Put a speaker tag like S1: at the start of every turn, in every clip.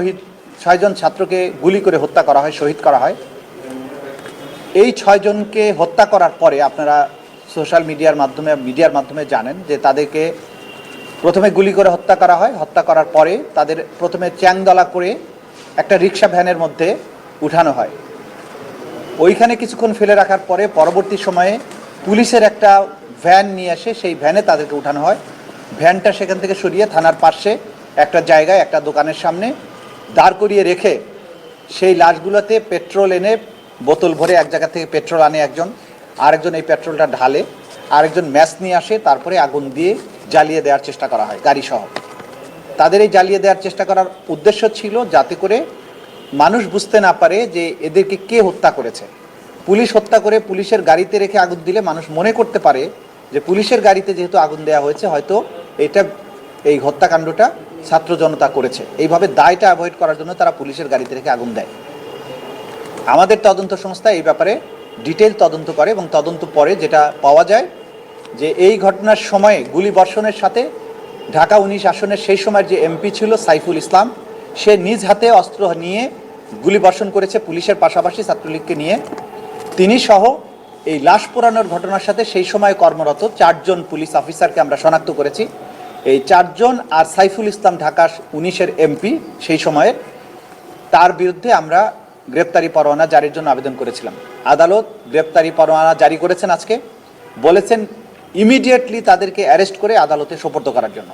S1: শহীদ, ছয়জন ছাত্রকে গুলি করে হত্যা করা হয়, শহীদ করা হয়। এই ছয়জনকে হত্যা করার পরে আপনারা সোশ্যাল মিডিয়ার মাধ্যমে মিডিয়ার মাধ্যমে জানেন যে তাদেরকে প্রথমে গুলি করে হত্যা করা হয়। হত্যা করার পরে তাদের প্রথমে চ্যাংদলা করে একটা রিক্সা ভ্যানের মধ্যে উঠানো হয়। ওইখানে কিছুক্ষণ ফেলে রাখার পরে পরবর্তী সময়ে পুলিশের একটা ভ্যান নিয়ে আসে, সেই ভ্যানে তাদেরকে উঠানো হয়। ভ্যানটা সেখান থেকে সরিয়ে থানার পাশে একটা জায়গায়, একটা দোকানের সামনে দাঁড় করিয়ে রেখে সেই লাশগুলোতে পেট্রোল এনে বোতল ভরে এক জায়গা থেকে পেট্রোল আনে একজন। আরেকজন এই পেট্রোলটা ঢালে, আরেকজন ম্যাচ নিয়ে আসে, তারপরে আগুন দিয়ে জ্বালিয়ে দেওয়ার চেষ্টা করা হয় গাড়ি সহ তাদের এই জ্বালিয়ে দেওয়ার চেষ্টা করার উদ্দেশ্য ছিল যাতে করে মানুষ বুঝতে না পারে যে এদেরকে কে হত্যা করেছে। পুলিশ হত্যা করে পুলিশের গাড়িতে রেখে আগুন দিলে মানুষ মনে করতে পারে যে পুলিশের গাড়িতে যেহেতু আগুন দেওয়া হয়েছে, হয়তো এটা এই হত্যাকাণ্ডটা ছাত্র জনতা করেছে। এইভাবে দায়টা অ্যাভয়েড করার জন্য তারা পুলিশের গাড়িতে রেখে আগুন দেয়। আমাদের তদন্ত সংস্থা এই ব্যাপারে ডিটেল তদন্ত করে এবং তদন্ত পরে যেটা পাওয়া যায় যে এই ঘটনার সময়ে গুলি বর্ষণের সাথে ঢাকা উনিশ আসনের সেই সময়ের যে এমপি ছিল সাইফুল ইসলাম, সে নিজ হাতে অস্ত্র নিয়ে গুলি বর্ষণ করেছে পুলিশের পাশাপাশি ছাত্রলীগকে নিয়ে। তিনি সহ এই লাশ পোড়ানোর ঘটনার সাথে সেই সময় কর্মরত চারজন পুলিশ অফিসারকে আমরা শনাক্ত করেছি। এই চারজন আর সাইফুল ইসলাম ঢাকা উনিশের এমপি সেই সময়ে, তার বিরুদ্ধে আমরা গ্রেপ্তারি পরোয়ানা জারির জন্য আবেদন করেছিলাম। আদালত গ্রেপ্তারি পরোয়ানা জারি করেছেন আজকে। বলেছেন ইমিডিয়েটলি তাদেরকে অ্যারেস্ট করে আদালতে সোপর্দ করার জন্য।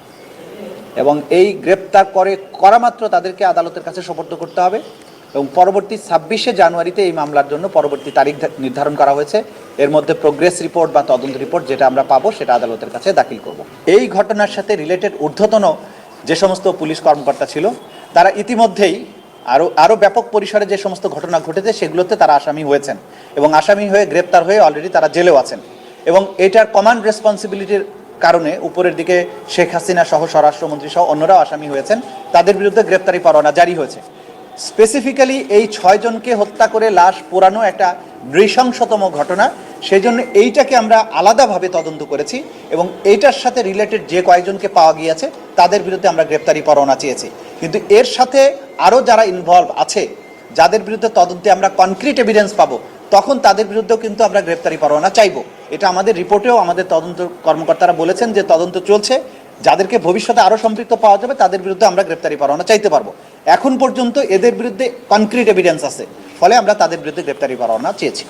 S1: এবং এই গ্রেপ্তার করে, করা মাত্র তাদেরকে আদালতের কাছে সোপর্দ করতে হবে। এবং পরবর্তী ছাব্বিশে জানুয়ারিতে এই মামলার জন্য পরবর্তী তারিখ নির্ধারণ করা হয়েছে। এর মধ্যে প্রোগ্রেস রিপোর্ট বা তদন্ত রিপোর্ট যেটা আমরা পাবো, সেটা আদালতের কাছে দাখিল করব। এই ঘটনার সাথে রিলেটেড ঊর্ধ্বতন যে সমস্ত পুলিশ কর্মকর্তা ছিল, তারা ইতিমধ্যেই আরও আরও ব্যাপক পরিসরে যে সমস্ত ঘটনা ঘটেছে, সেগুলোতে তারা আসামি হয়েছেন এবং আসামি হয়ে গ্রেপ্তার হয়ে অলরেডি তারা জেলেও আছেন। এবং এটার কমান্ড রেসপন্সিবিলিটির কারণে উপরের দিকে শেখ হাসিনা সহ স্বরাষ্ট্রমন্ত্রী সহ অন্যরাও আসামি হয়েছেন। তাদের বিরুদ্ধে গ্রেপ্তারি পরোয়ানা জারি হয়েছে। স্পেসিফিক্যালি এই ছয়জনকে হত্যা করে লাশ পোড়ানো একটা নৃশংসতম ঘটনা। সেই জন্য এইটাকে আমরা আলাদাভাবে তদন্ত করেছি এবং এইটার সাথে রিলেটেড যে কয়েকজনকে পাওয়া গিয়েছে, তাদের বিরুদ্ধে আমরা গ্রেপ্তারি পরোয়ানা চেয়েছি। কিন্তু এর সাথে আরও যারা ইনভলভ আছে, যাদের বিরুদ্ধে তদন্তে আমরা কনক্রিট এভিডেন্স পাবো, তখন তাদের বিরুদ্ধেও কিন্তু আমরা গ্রেপ্তারি পরোয়ানা চাইব। এটা আমাদের রিপোর্টেও আমাদের তদন্ত কর্মকর্তারা বলেছেন যে তদন্ত চলছে। যাদেরকে ভবিষ্যতে আরও সম্পৃক্ত পাওয়া যাবে, তাদের বিরুদ্ধে আমরা গ্রেপ্তারি পরোয়ানা চাইতে পারব। এখন পর্যন্ত এদের বিরুদ্ধে কনক্রিট এভিডেন্স আছে। ফলে আমরা তাদের বিরুদ্ধে গ্রেপ্তারি পরোয়ানা চেয়েছি।